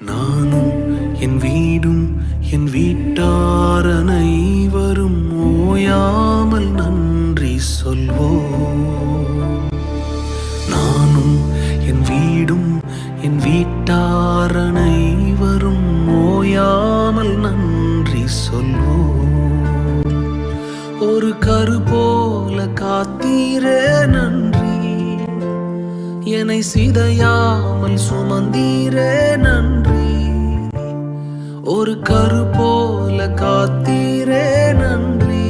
நானும் என் வீடும் என் வீட்டார் அனைவரும் ஓயாமல் நன்றி சொல்வோம். நானும் என் வீடும் என் வீட்டார் அனைவரும் ஓயாமல் நன்றி சொல்வோம். ஒரு கரு போல காத்தீரே என்னை சிதையாமல் சுமந்தீரே நன்றி. ஒரு கரு போல காத்தீரே நன்றி.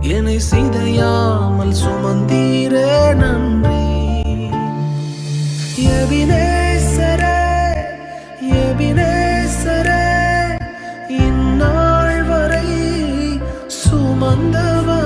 என்னை சிதையாமல் சுமந்தீரே நன்றி. எபினேசரே எபினேசரே இந்நாள் வரை சுமந்தவர்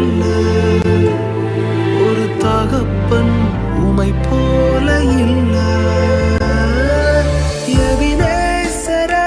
நல்ல ஒரு தகப்பன் உமை போல இல்ல. எபினேசரே